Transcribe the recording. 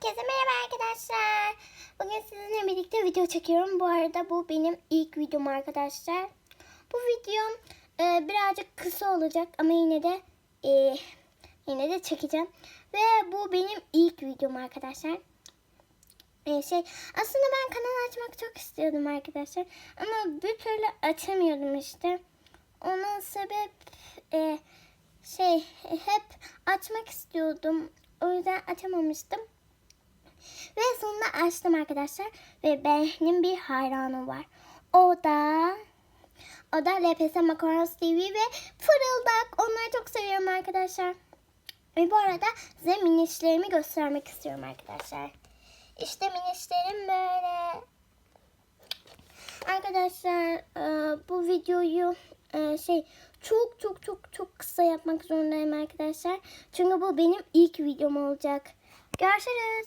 Herkese merhaba arkadaşlar. Bugün sizinle birlikte video çekiyorum. Bu arada bu benim ilk videom arkadaşlar. Bu videom e, birazcık kısa olacak ama yine de e, yine de çekeceğim. Ve bu benim ilk videom arkadaşlar. E, şey aslında ben kanal açmak çok istiyordum arkadaşlar. Ama bir türlü açamıyordum işte. Onun sebep e, şey hep açmak istiyordum. O yüzden açamamıştım. Ve sonunda açtım arkadaşlar. Ve benim bir hayranım var. O da o da LPS Makarons TV ve Fırıldak. Onları çok seviyorum arkadaşlar. Ve bu arada size minişlerimi göstermek istiyorum arkadaşlar. İşte minişlerim böyle. Arkadaşlar e, bu videoyu e, şey çok çok çok çok kısa yapmak zorundayım arkadaşlar. Çünkü bu benim ilk videom olacak. Görüşürüz.